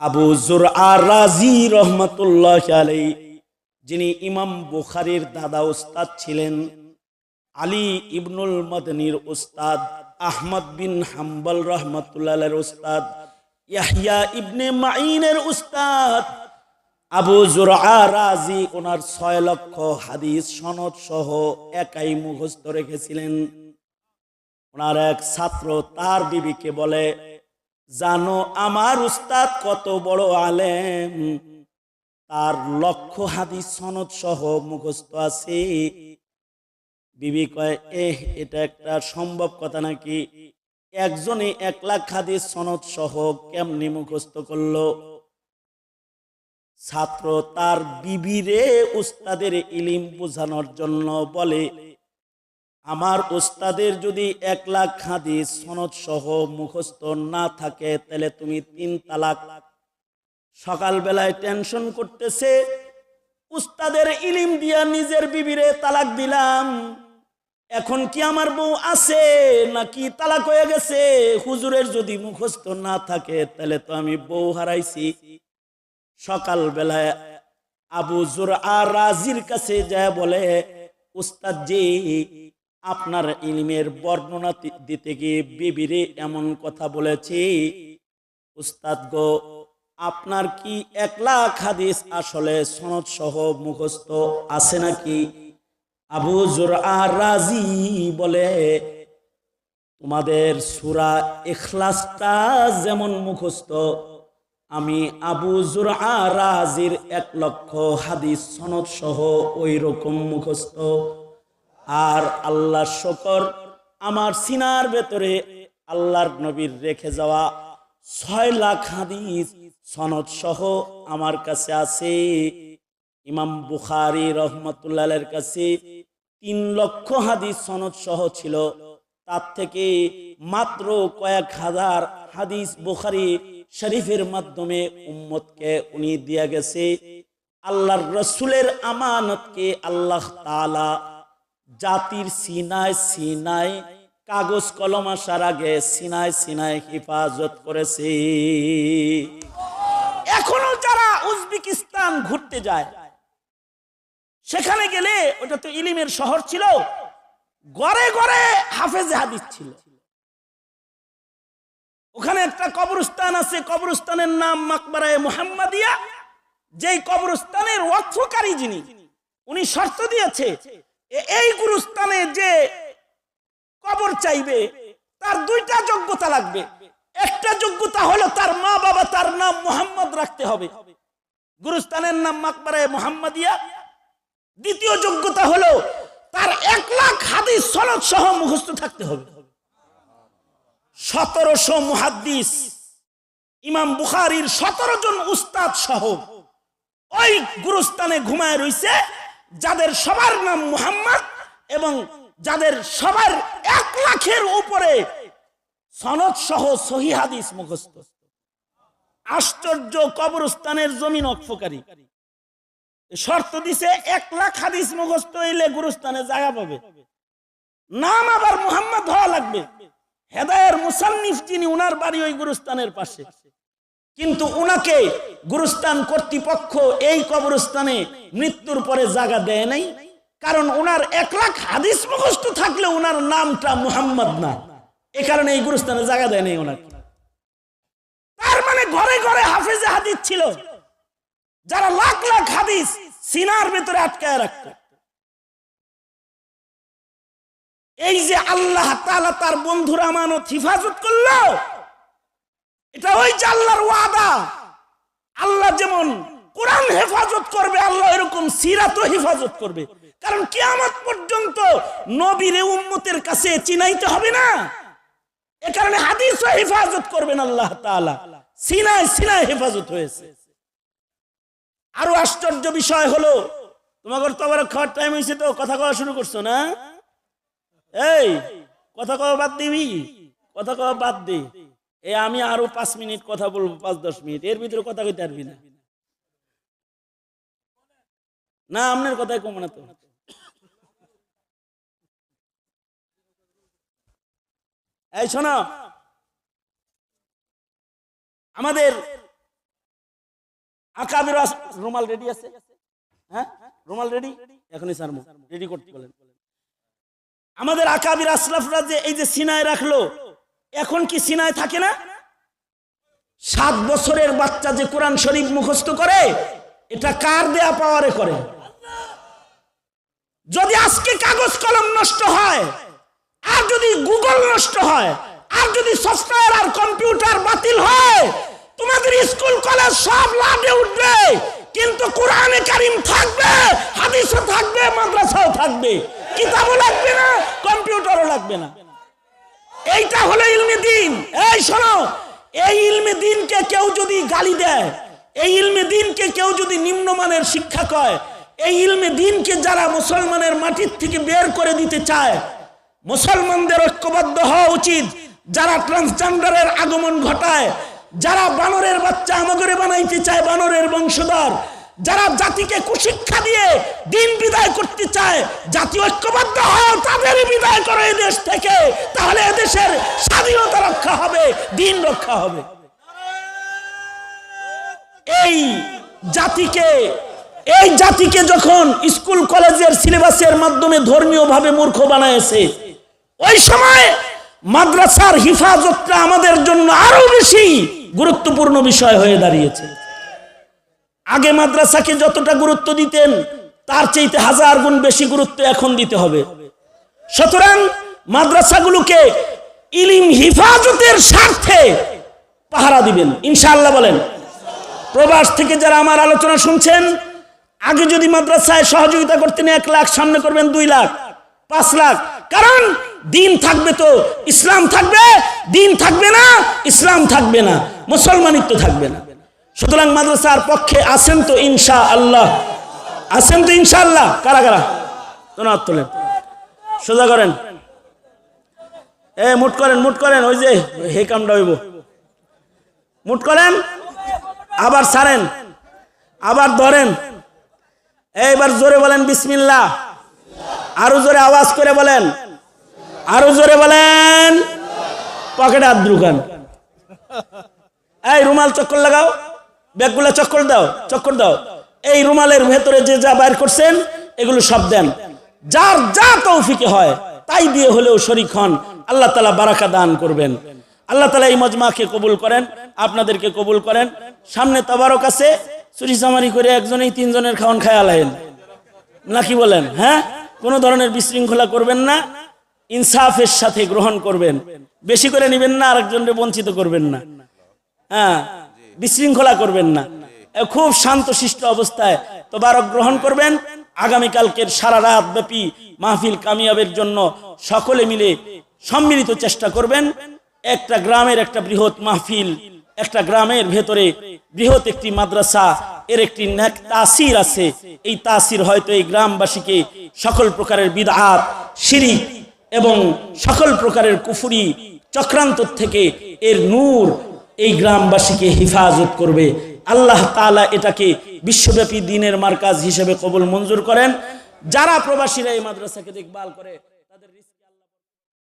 আবু রাজি রহমতুল্লাহ আলাই, যিনি ইমাম বুখারির দাদা উস্তাদ ছিলেন, আলী ইবনুল মদনির উস্তাদ, আহমদ বিন হাম্বল রহমতুল্লাহ উস্তাদ ইয়াহিয়া ইবনে মাইনের উস্তাদ। আবু জুরআ রাজি ওনার ছয় লক্ষ হাদিস সনদ সহ একাই মুখস্থ রেখেছিলেন। ওনার এক ছাত্র তার বিবিকে বলে জানো আমার উস্তাদ কত বড় আলেম। তার লক্ষ হাদিস সনদ সহ মুখস্থ আছে। বিবি কয়, এহ, এটা একটা সম্ভব কথা নাকি? একজনে এক লাখ হাদিস সনদ সহ কেমনি মুখস্থ করল? ছাত্র তার বিবিরে উস্তাদের ইলিম বোঝানোর জন্য বলে আমার ওস্তাদের যদি এক লাখ হাদিস সনদ সহ মুখস্থ না থাকে, তাহলে তুমি তিন তালাক। সকালবেলায় টেনশন করতেছে উস্তাদের ইলিম দিয়া নিজের বিবিরে তালাক দিলাম। এখন কি আমার বউ আছে নাকি তালাক হয়ে গেছে? হুজুরের যদি মুখস্থ না থাকে, তাহলে তো আমি বউ হারাইছি। সকাল বেলায় আবু জোর আর রাজির কাছে যায় বলে উস্তাদ জি আপনার ইলমের বর্ণনা দিতে গিয়ে বিবিরে এমন কথা বলেছি, উস্তাদ গো, আপনার কি এক লাখ হাদিস আসলে সনদ সহ মুখস্থ আছে নাকি? আবু রাজি বলে, তোমাদের সুরা ইখলাসটা যেমন মুখস্থ, আমি আবু জুর রাজির এক লক্ষ হাদিস সনদ সহ ওই রকম মুখস্থ। আর আল্লাহ শকর আমার সিনার ভেতরে আল্লাহর নবীর রেখে যাওয়া ছয় লাখ হাদিস সনদ সহ আমার কাছে আছে। ইমাম বুখারি রহমতুল্লাহের কাছে তিন লক্ষ হাদিস সনদ সহ ছিল। তার থেকে মাত্র কয়েক হাজার হাদিস বুখারি শরীফের মাধ্যমে উম্মতকে উনি দিয়া গেছে। আল্লাহর রসুলের আমানতকে আল্লাহ তাআলা জাতির সিনায় সিনায়, কাগজ কলম আসার আগে সিনায় সিনায় হেফাজত করেছে। এখনও যারা উজবেকিস্তান ঘুরতে যায়, সেখানে গেলে ওটা তো ইলিমের শহর ছিল, গড়ে গড়ে হাফেজে হাদিস ছিল। ওখানে একটা কবরস্থান আছে, কবরস্থানের নাম মাকবারায় মোহাম্মদিয়া। যেই কবরস্থানের অর্থকারী যিনি, উনি শর্ত দিয়েছে এই গুরুস্থানে যে কবর চাইবে, তার দুইটা যোগ্যতা লাগবে। একটা যোগ্যতা হলো তার মা বাবা, তার নাম মোহাম্মদ রাখতে হবে। গুরুস্থানের নাম মাকবারায় মোহাম্মদিয়া। দ্বিতীয় যোগ্যতা হলো তার এক লাখ হাদিস সনদ সহ মুখস্থ থাকতে হবে। সতেরোশো মুহাদ্দিস, ইমাম বুখারির সতেরো জন উস্তাদ সহ ওই গুরুস্থানে ঘুমায় রইছে। যাদের সবার নাম মুহাম্মদ এবং যাদের সবার এক লাখের উপরে সনদ সহ সহি হাদিস মুখস্থ। আশ্চর্য কবরস্থানের জমিন অক্ষকারী শর্ত দিছে, এক লাখ হাদিস মুখস্থ হইলে গুরুস্থানে জায়গা পাবে। নাম আবার মুহাম্মদ হওয়া লাগবে। হেদায়ের মুসান্নিফ যিনি, উনার বাড়ি ওই গুরুস্থানের পাশে। কিন্তু উনাকে গুরুস্থান কর্তৃপক্ষ এই কবরস্থানে মৃত্যুর পরে জায়গা দেয় নাই। কারণ উনার এক লাখ হাদিস মুখস্থ থাকলে উনার নামটা মুহাম্মদ না। এ কারণে এই গুরুস্থানে জায়গা দেয় নাই ওনাকে তার মানে ঘরে ঘরে হাফেজে হাদিস ছিল। যারা লাখ লাখ হাদিস সিনার ভেতরে আটকায় রাখত। এই যে আল্লাহ তাআলা তার বন্ধুর আমানত হিফাজত করল এটা ওই যে আল্লাহর ওয়াদা। আল্লাহ যেমন কোরআন হেফাজত করবে, আল্লাহ এরকম সিরাতও হেফাজত করবে। কারণ কিয়ামত পর্যন্ত নবীরে উম্মতের কাছে চিনাইতে হবে না। এ কারণে হাদিসও হেফাজত করবেন আল্লাহ তাআলা। সিনায় সিনায় হেফাজত হয়েছে। আরও আশ্চর্য বিষয় হলো তোমাদের তো আবার খাওয়ার টাইম হয়েছে তো, কথা কওয়া শুরু করছ না? এই, কথা কওয়া বাদ দিবি? কথা কওয়া বাদ দে। এ আমি আরও পাঁচ মিনিট কথা বলব, পাঁচ, দশ মিনিট। এর ভিতরে কথা কইতে পারবি না। না আপনার কথাই কম না তো। এই শোনো, আমাদের আকাবির আস- রুমাল রেডি আছে? হ্যাঁ? রুমাল রেডি? এখনই স্যার রেডি করতে বলেন। আমাদের আকাবির আসলাফরা যে, এই যে সিনায় রাখল এখন কি সিনায় থাকে না? সাত বছরের বাচ্চা যে কোরআন শরীফ মুখস্থ করে, এটা কার দেয়া পাওয়ারে করে? যদি আজকে কাগজ কলম নষ্ট হয়, আর যদি গুগল নষ্ট হয়, আর যদি সফটওয়্যার আর কম্পিউটার বাতিল হয়, তোমাদের স্কুল, কলেজ সব লাভে উঠবে, কিন্তু কোরআনে কারিম থাকবে, হাদিসও থাকবে, মাদ্রাসাও থাকবে, কিতাবও লাগবে না, কম্পিউটারও লাগবে না। এইটা হলো ইলমে দিন। এই শোনো, এই ইলমে দিনকে কেউ যদি গালি দেয়, এই ইলমে দিনকে কেউ যদি নিম্নমানের শিক্ষা কয়, এই ইলমে দিনকে যারা মুসলমানের মাটির থেকে বের করে দিতে চায়, মুসলমানদের ঐক্যবদ্ধ হওয়া উচিত। যারা ট্রান্সজেন্ডারের আগমন ঘটায়, যারা বানরের বাচ্চা আমাগরে বানাইতে চায়, বানরের বংশধর যারা জাতিকে কুশিক্ষা দিয়ে দিন বিদায় করতে চায়, জাতি ঐক্যবদ্ধ হয় তাদের বিদায় করে দেশ থেকে, তাহলে এদেশের স্বাধীনতা রক্ষা হবে, দিন রক্ষা হবে। এই জাতিকে এই জাতিকে যখন স্কুল, কলেজের সিলেবাসের মাধ্যমে ধর্মীয়ভাবে মূর্খ বানায়ছে ওই সময় মাদ্রাসার হিফাজতটা আমাদের জন্য আরও বেশি গুরুত্বপূর্ণ বিষয় হয়ে দাঁড়িয়েছে। আগে মাদ্রাসাকে যতটা গুরুত্ব দিতেন, তার চাইতে হাজার গুণ বেশি গুরুত্ব এখন দিতে হবে। সুতরাং মাদ্রাসাগুলোকে ইলিম হিফাজতের স্বার্থে পাহারা দিবেন। ইনশাআল্লাহ বলেন। প্রবাস থেকে যারা আমার আলোচনা শুনছেন, আগে যদি মাদ্রাসায় সহযোগিতা করতেন, এক লাখ, সামনে করবেন দুই লাখ, পাঁচ লাখ। কারণ দিন থাকবে তো, ইসলাম থাকবে, দিন থাকবে না, ইসলাম থাকবে না, মুসলমানিত্ব থাকবে না। সুতরাং মাদ্রাসার পক্ষে আছেন তো ইনশা আল্লাহ আছেন তো ইনশা আল্লাহ কারা? কারা তোনার তোলেন। সোজা করেন। এ, মুট করেন মুট করেন, ওই যে হে কামটা হইব। মুট করেন, আবার ছাড়েন, আবার ধরেন। এইবার জোরে বলেন বিসমিল্লাহ। আরও জোরে আওয়াজ করে বলেন। আরও জোরে বলেন। পকেটে হাত এই, রুমাল চক্কর লাগাও। ব্যাগগুলো চক্কর দাও চক্কর দাও। এই রুমালের ভেতরে যে যা বাইর করছেন, এগুলো সব দেন। যার যা তৌফিকে হয়, তাই দিয়ে হলেও শরিক হন। আল্লাহ তালা বারাকা দান করবেন। আল্লাহ তালা এই মজমাকে কবুল করেন, আপনাদেরকে কবুল করেন। সামনে তাবারক আছে, চুরি চামারি করে একজনেই তিনজনের খাওয়ান খায় আলাহেন নাকি বলেন হ্যাঁ? কোনো ধরনের বিশৃঙ্খলা করবেন না, ইনসাফের সাথে গ্রহণ করবেন। বেশি করে নেবেন না আরেকজনকে বঞ্চিত করবেন না। হ্যাঁ? বিশৃঙ্খলা করবেন না। খুব শান্ত শিষ্ট অবস্থায় তোবারক গ্রহণ করবেন। আগামীকালকের সারা রাত ব্যাপী মাহফিল কামিয়াবের জন্য সকলে মিলে সম্মিলিত চেষ্টা করবেন। একটা গ্রামের একটা বৃহৎ মাহফিল, একটা গ্রামের ভেতরে বৃহৎ একটি মাদ্রাসা, এর একটি তাসির আছে। এই তাসির হয়তো এই গ্রামবাসীকে সকল প্রকারের বিদআত, শিরিক এবং সকল প্রকারের কুফুরি চক্রান্ত থেকে এর নূর এই গ্রামবাসীকে হিফাজত করবে। আল্লাহ তালা এটাকে বিশ্বব্যাপী দিনের মার্কাজ হিসেবে কবল মঞ্জুর করেন। যারা প্রবাসীরা এই মাদ্রাসাকে দেখভাল করে